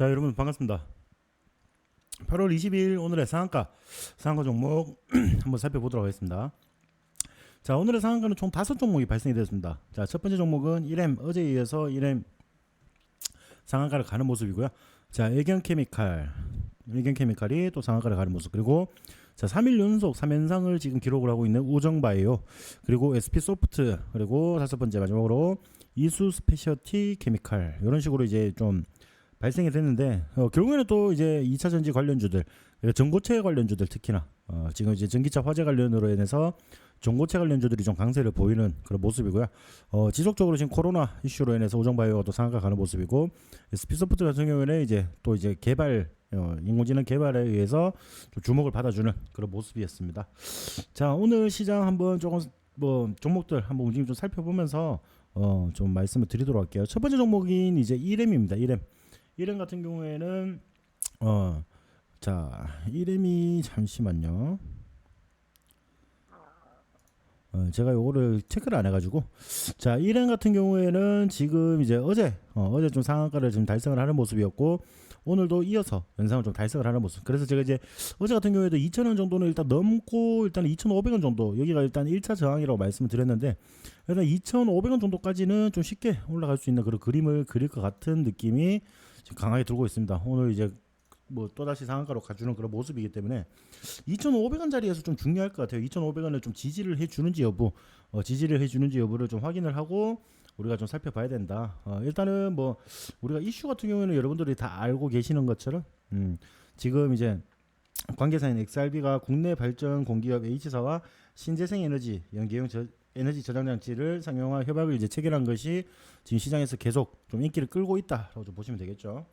자 여러분 반갑습니다. 8월 20일 오늘의 상한가 상한가 종목 한번 살펴보도록 하겠습니다. 자 오늘의 상한가는 총 다섯 종목이 발생이 되었습니다. 자첫 번째 종목은 1M 어제에 이어서 1M 상한가를 가는 모습이고요. 자 애견 케미칼 애견 케미칼이 또 상한가를 가는 모습. 그리고 자 3일 연속 3연상을 지금 기록을 하고 있는 우정바이오. 그리고 SP 소프트. 그리고 다섯 번째 마지막으로 이수 스페셜티 케미칼. 이런 식으로 이제 좀 발생이 됐는데 어, 결국에는 또 이제 2차 전지 관련주들 전고체 관련주들 특히나 어, 지금 이제 전기차 화재 관련으로 인해서 전고체 관련주들이 좀 강세를 보이는 그런 모습이고요. 어, 지속적으로 지금 코로나 이슈로 인해서 우정바이오가 또 상한가 가는 모습이고 스피소프트 같은 경우에는 이제 또 이제 개발 어, 인공지능 개발에 의해서 좀 주목을 받아주는 그런 모습이었습니다. 자 오늘 시장 한번 조금 뭐 종목들 한번 움직임 좀 살펴보면서 어, 좀 말씀을 드리도록 할게요. 첫 번째 종목인 이제 1M입니다. 1M. 1M 같은 경우에는 어, 자 1M이 잠시만요. 어, 제가 요거를 체크를 안 해가지고 자 1M 같은 경우에는 지금 이제 어제 어, 어제 좀 상한가를 지금 달성을 하는 모습이었고 오늘도 이어서 연상을 좀 달성을 하는 모습. 그래서 제가 이제 어제 같은 경우에도 2,000원 정도는 일단 넘고 일단 2,500원 정도 여기가 일단 1차 저항이라고 말씀을 드렸는데 일단 2,500원 정도까지는 좀 쉽게 올라갈 수 있는 그런 그림을 그릴 것 같은 느낌이 강하게 들고 있습니다. 오늘 이제 뭐 또다시 상한가로 가주는 그런 모습이기 때문에 2,500원짜리에서 좀 중요할 것 같아요. 2,500원을 좀 지지를 해주는지 여부, 어, 지지를 해주는지 여부를 좀 확인을 하고 우리가 좀 살펴봐야 된다. 어, 일단은 뭐 우리가 이슈 같은 경우에는 여러분들이 다 알고 계시는 것처럼 음, 지금 이제 관계사인 XRB가 국내 발전 공기업 H사와 신재생 에너지 연계형 저, 에너지 저장 장치를 상용화 협약을 이제 체결한 것이 지금 시장에서 계속 좀 인기를 끌고 있다라고 좀 보시면 되겠죠.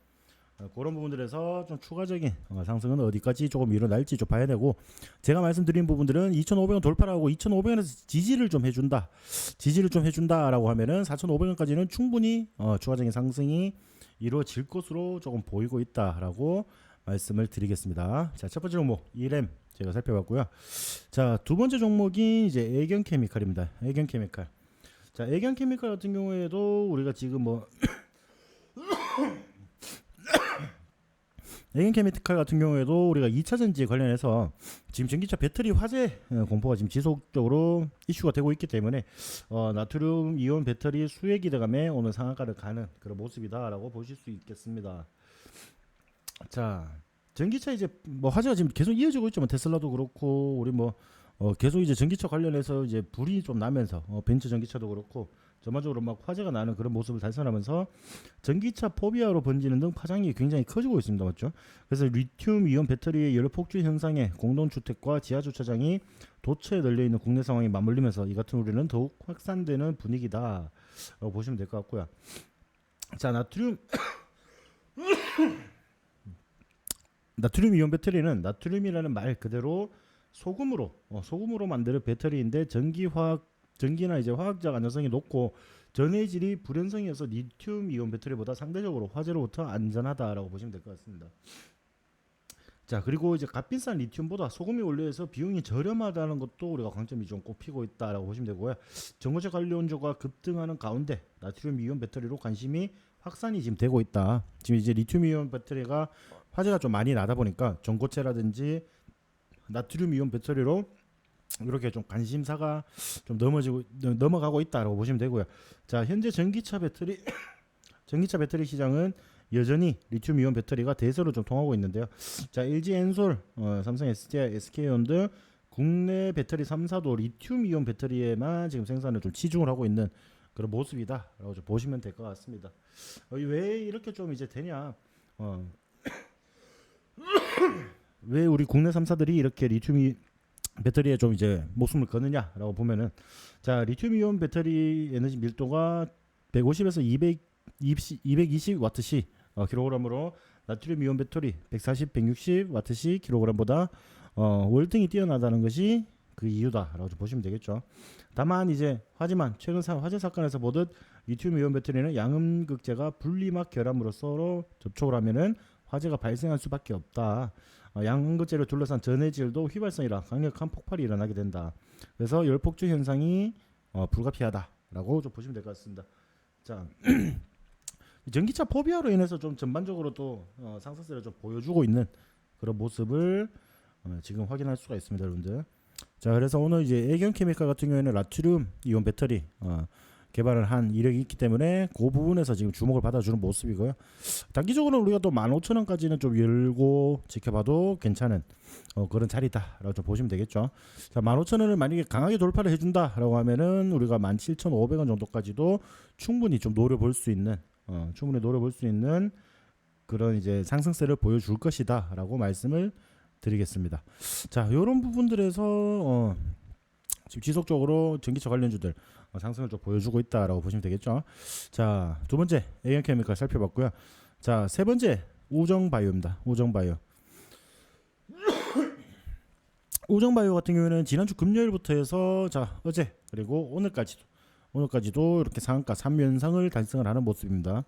어, 그런 부분들에서 좀 추가적인 어, 상승은 어디까지 조금 일어날지 좀 봐야 되고 제가 말씀드린 부분들은 2,500원 돌파하고 2,500원에서 지지를 좀 해준다, 지지를 좀 해준다라고 하면은 4,500원까지는 충분히 어, 추가적인 상승이 이루어질 것으로 조금 보이고 있다라고 말씀을 드리겠습니다. 자, 첫 번째 종목 1M 제가 살펴봤고요. 자, 두 번째 종목이 이제 애견 케미칼입니다. 애견 케미칼. 자, 애견 케미칼 같은 경우에도 우리가 지금 뭐 애견 케미칼 같은 경우에도 우리가 2차 전지 관련해서 지금 전기차 배터리 화재 어, 공포가 지금 지속적으로 이슈가 되고 있기 때문에 어, 나트륨 이온 배터리 수혜 기대감에 오늘 상한가를 가는 그런 모습이다라고 보실 수 있겠습니다. 자, 전기차 이제 뭐 화재가 지금 계속 이어지고. 뭐 테슬라도 그렇고 우리 뭐 어, 계속 이제 전기차 관련해서 이제 불이 좀 나면서 어, 벤츠 전기차도 그렇고 전반적으로 막 화재가 나는 그런 모습을 달성하면서 전기차 포비아로 번지는 등 파장이 굉장히 커지고 있습니다. 맞죠? 그래서 리튬 이온 배터리의 여러 폭주 현상에 공동주택과 지하 주차장이 도처에 널려 있는 국내 상황이 맞물리면서 이 같은 우려는 더욱 확산되는 분위기다 라고 보시면 될 것 같고요. 자, 나트륨 나트륨 이온 배터리는 나트륨이라는 말 그대로 소금으로 어, 소금으로 만드는 배터리인데 전기 화학 전기나 이제 화학적 안전성이 높고 전해질이 불연성이어서 리튬 이온 배터리보다 상대적으로 화재로부터 안전하다라고 보시면 될 것 같습니다. 자 그리고 이제 값비싼 리튬보다 소금이 원료에서 비용이 저렴하다는 것도 우리가 강점이 좀 꼽히고 있다라고 보시면 되고요. 전고체 관련주가 급등하는 가운데 나트륨 이온 배터리로 관심이 확산이 지금 되고 있다. 지금 이제 리튬 이온 배터리가 화재가 좀 많이 나다 보니까 전고체라든지 나트륨 이온 배터리로 이렇게 좀 관심사가 좀 넘어지고 넘어가고 있다라고 보시면 되고요. 자, 현재 전기차 배터리 전기차 배터리 시장은 여전히 리튬 이온 배터리가 대세로 좀 통하고 있는데요. 자, LG 엔솔, 어, 삼성 SDI, SK온 등 국내 배터리 3사도 리튬 이온 배터리에만 지금 생산을 좀 치중을 하고 있는 그런 모습이다라고 좀 보시면 될 것 같습니다. 어, 왜 이렇게 좀 이제 되냐? 어, 왜 우리 국내 3사들이 이렇게 리튬이 배터리에 좀 이제 목숨을 거느냐라고 보면은 자 리튬 이온 배터리 에너지 밀도가 150에서 220 220 와트시 어, 킬로그램으로 나트륨 이온 배터리 140 160 와트시 킬로그램보다 어, 월등히 뛰어나다는 것이 그 이유다라고 좀 보시면 되겠죠. 다만 이제 하지만 최근 사, 화재 사건에서 보듯 리튬 이온 배터리는 양음극재가 분리막 결함으로 서로 접촉을 하면은 화재가 발생할 수밖에 없다. 어, 양극재를 둘러싼 전해질도 휘발성이라 강력한 폭발이 일어나게 된다. 그래서 열폭주 현상이 어, 불가피하다라고 좀 보시면 될 것 같습니다. 자, 이 전기차 포비아로 인해서 좀 전반적으로 또 어, 상승세를 좀 보여주고 있는 그런 모습을 어, 지금 확인할 수가 있습니다, 여러분들. 자, 그래서 오늘 이제 애견 케미칼 같은 경우에는 라투륨 이온 배터리 어, 개발을 한 이력이 있기 때문에 그 부분에서 지금 주목을 받아주는 모습이고요. 단기적으로 우리가 또 15,000원까지는 좀 열고 지켜봐도 괜찮은 어, 그런 자리다라고 좀 보시면 되겠죠. 자, 15,000원을 만약에 강하게 돌파를 해준다라고 하면은 우리가 17,500원 정도까지도 충분히 좀 노려볼 수 있는 어, 충분히 노려볼 수 있는 그런 이제 상승세를 보여줄 것이다라고 말씀을 드리겠습니다. 자, 이런 부분들에서 어, 지금 지속적으로 전기차 관련주들 어, 상승을 좀 보여주고 있다라고 보시면 되겠죠. 자, 두 번째 AN 케미칼 살펴봤고요. 자, 세 번째 우정 바이오입니다. 우정 바이오. 우정 바이오 같은 경우에는 지난주 금요일부터 해서 자 어제 그리고 오늘까지도 오늘까지도 이렇게 상한가 3연상을 달성을 하는 모습입니다.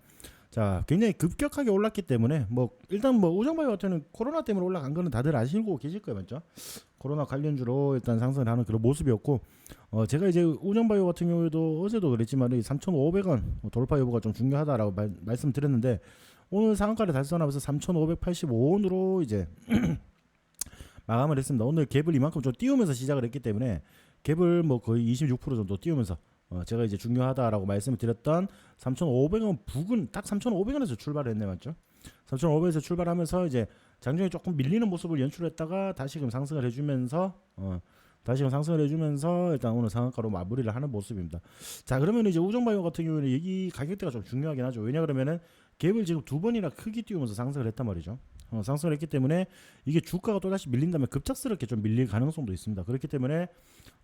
자 굉장히 급격하게 올랐기 때문에 뭐 일단 뭐 우정바이오 같은 코로나 때문에 올라간 거는 다들 아시고 계실 거예요 맞죠? 코로나 관련주로 일단 상승을 하는 그런 모습이었고 어 제가 이제 우정바이오 같은 경우에도 어제도 그랬지만 이 3,500원 돌파 여부가 좀 중요하다라고 말, 말씀드렸는데 오늘 상한가를 달성하면서 3,585원으로 이제 마감을 했습니다. 오늘 갭을 이만큼 좀 띄우면서 시작을 했기 때문에 갭을 뭐 거의 26% 정도 띄우면서 어 제가 이제 중요하다라고 말씀을 드렸던 3,500원 부근 딱 3,500원에서 출발을 했네 맞죠? 3,500원에서 출발하면서 이제 장중에 조금 밀리는 모습을 연출했다가 다시금 상승을 해주면서 어 다시금 상승을 해주면서 일단 오늘 상한가로 마무리를 하는 모습입니다. 자 그러면 이제 우정바이오 같은 경우에는 여기 가격대가 좀 중요하긴 하죠. 왜냐 그러면은 갭을 지금 두 번이나 크게 띄우면서 상승을 했단 말이죠. 어, 상승을 했기 때문에 이게 주가가 또 다시 밀린다면 급작스럽게 좀 밀릴 가능성도 있습니다. 그렇기 때문에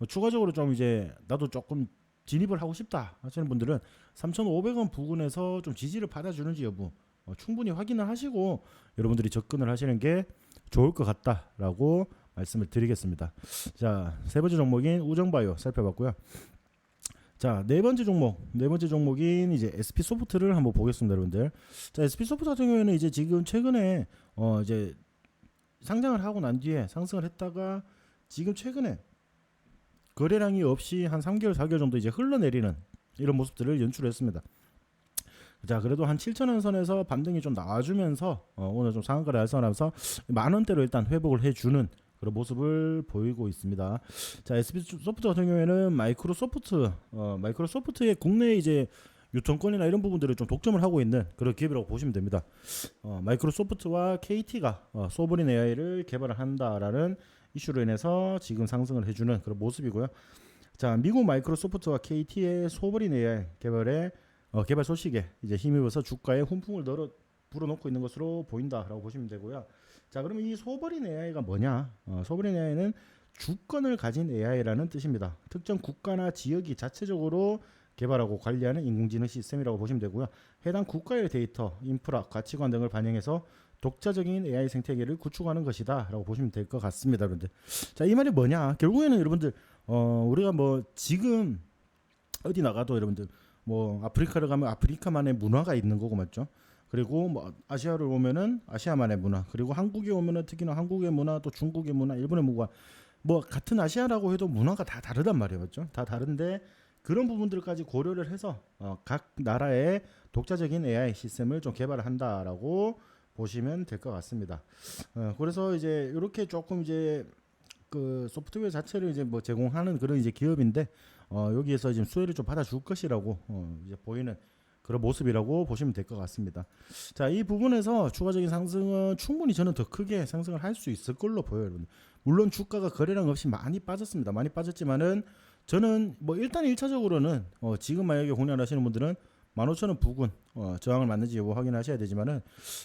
어, 추가적으로 좀 이제 나도 조금 진입을 하고 싶다 하시는 분들은 3,500원 부근에서 좀 지지를 받아주는지 여부 어, 충분히 확인을 하시고 여러분들이 접근을 하시는 게 좋을 것 같다라고 말씀을 드리겠습니다. 자, 세 번째 종목인 우정바이오 살펴봤고요. 자, 네 번째 종목, 네 번째 종목인 이제 SP 소프트를 한번 보겠습니다, 여러분들. 자, SP 소프트 같은 경우에는 이제 지금 최근에 어 이제 상장을 하고 난 뒤에 상승을 했다가 지금 최근에 거래량이 없이 한 3개월, 4개월 정도 이제 흘러내리는 이런 모습들을 연출했습니다. 자, 그래도 한 7천 원 선에서 반등이 좀 나와주면서 어, 오늘 좀 상한가를 달성하면서 만 원대로 일단 회복을 해주는 그런 모습을 보이고 있습니다. 자, SP 소프트 같은 경우에는 마이크로소프트, 어, 마이크로소프트의 국내 이제 유통권이나 이런 부분들을 좀 독점을 하고 있는 그런 기업이라고 보시면 됩니다. 어, 마이크로소프트와 KT가 어, 소브린 AI를 개발을 한다라는 이슈로 인해서 지금 상승을 해주는 그런 모습이고요. 자, 미국 마이크로소프트와 KT의 소브린 AI 개발에 어, 개발 소식에 이제 힘입어서 주가에 훈풍을 넣어 불어넣고 있는 것으로 보인다라고 보시면 되고요. 자, 그러면 이 소버린 AI가 뭐냐? 어, 소버린 AI는 주권을 가진 AI라는 뜻입니다. 특정 국가나 지역이 자체적으로 개발하고 관리하는 인공지능 시스템이라고 보시면 되고요. 해당 국가의 데이터, 인프라, 가치관 등을 반영해서 독자적인 AI 생태계를 구축하는 것이다라고 보시면 될 것 같습니다, 여러분들. 자, 이 말이 뭐냐? 결국에는 여러분들 어, 우리가 뭐 지금 어디 나가도 여러분들 뭐 아프리카를 가면 아프리카만의 문화가 있는 거고 맞죠? 그리고 뭐 아시아를 오면은 아시아만의 문화, 그리고 한국에 오면은 특히나 한국의 문화, 또 중국의 문화, 일본의 문화, 뭐 같은 아시아라고 해도 문화가 다 다르단 말이에요, 맞죠? 다 다른데 그런 부분들까지 고려를 해서 어, 각 나라의 독자적인 AI 시스템을 좀 개발을 한다라고 보시면 될 것 같습니다. 어, 그래서 이제 이렇게 조금 이제 그 소프트웨어 자체를 이제 뭐 제공하는 그런 이제 기업인데 어, 여기에서 지금 수혜를 좀 받아줄 것이라고 어, 이제 보이는 그런 모습이라고 보시면 될 것 같습니다. 자, 이 부분에서 추가적인 상승은 충분히 저는 더 크게 상승을 할 수 있을 걸로 보여요, 여러분. 물론 주가가 거래량 없이 많이 빠졌습니다. 많이 빠졌지만은 저는 뭐 일단 1차적으로는 어, 지금 만약에 공략하시는 분들은 15,000원 부근 어, 저항을 맞는지 여부 확인하셔야 되지만은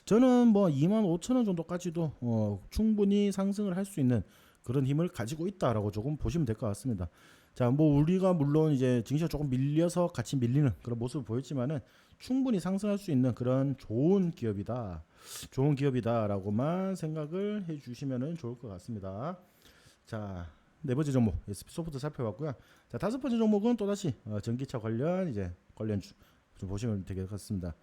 저는 뭐 25,000원 정도까지도 어, 충분히 상승을 할 수 있는 그런 힘을 가지고 있다라고 조금 보시면 될 것 같습니다. 자, 뭐 우리가 물론 이제 증시가 조금 밀려서 같이 밀리는 그런 모습을 보였지만은 충분히 상승할 수 있는 그런 좋은 기업이다. 좋은 기업이다라고만 생각을 해 주시면은 좋을 것 같습니다. 자, 네 번째 종목 SP 소프트 살펴봤고요. 자, 다섯 번째 종목은 또다시 어, 전기차 관련 이제 관련 주 좀 보시면 되겠습니다.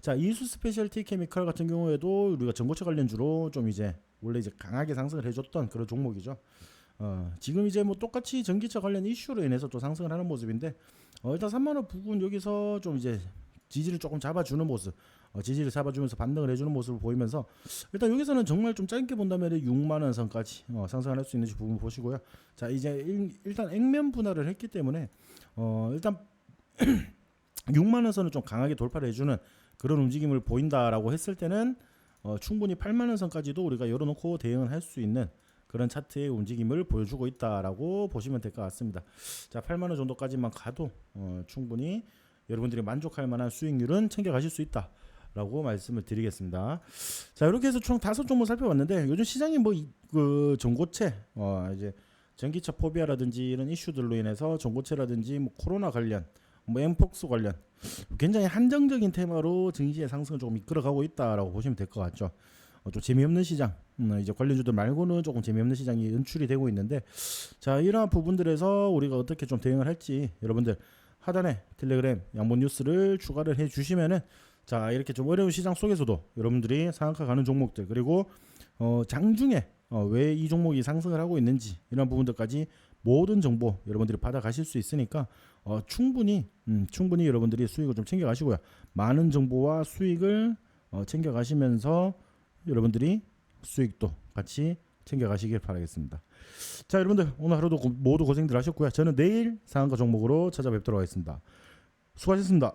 자 이수 스페셜티 케미칼 같은 경우에도 우리가 전고체 관련주로 좀 이제 원래 이제 강하게 상승을 해줬던 그런 종목이죠. 어, 지금 이제 뭐 똑같이 전기차 관련 이슈로 인해서 또 상승을 하는 모습인데 어, 일단 3만 원 부근 여기서 좀 이제 지지를 조금 잡아주는 모습, 어, 지지를 잡아주면서 반등을 해주는 모습을 보이면서 일단 여기서는 정말 좀 짧게 본다면 6만 원 선까지 어, 상승할 수 있는지 부분 보시고요. 자 이제 일, 일단 액면 분할을 했기 때문에 어, 일단 6만 원 선을 좀 강하게 돌파를 해주는 그런 움직임을 보인다라고 했을 때는 어, 충분히 8만 원 선까지도 우리가 열어놓고 대응을 할 수 있는 그런 차트의 움직임을 보여주고 있다라고 보시면 될 것 같습니다. 자, 8만 원 정도까지만 가도 어, 충분히 여러분들이 만족할 만한 수익률은 챙겨가실 수 있다 라고 말씀을 드리겠습니다. 자, 이렇게 해서 총 다섯 종목 살펴봤는데 요즘 시장이 뭐그 전고체 어, 이제 전기차 포비아라든지 이런 이슈들로 인해서 전고체라든지 뭐 코로나 관련 뭐 엠폭스 관련 굉장히 한정적인 테마로 증시의 상승을 조금 이끌어가고 있다라고 보시면 될 것 같죠. 어, 좀 재미없는 시장, 음, 이제 관련주들 말고는 조금 재미없는 시장이 연출이 되고 있는데, 자 이러한 부분들에서 우리가 어떻게 좀 대응을 할지 여러분들 하단에 텔레그램 양본 뉴스를 추가를 해주시면은 자 이렇게 좀 어려운 시장 속에서도 여러분들이 가는 종목들 그리고 어, 장중에 어, 왜 이 종목이 상승을 하고 있는지 이런 부분들까지 모든 정보 여러분들이 받아 가실 수 있으니까 어, 충분히 음, 충분히 여러분들이 수익을 좀 챙겨 가시고요. 많은 정보와 수익을 어, 챙겨 가시면서 여러분들이 수익도 같이 챙겨 가시길 바라겠습니다. 자, 여러분들 오늘 하루도 고- 모두 고생들 하셨고요. 저는 내일 상한가 종목으로 찾아뵙도록 하겠습니다. 수고하셨습니다.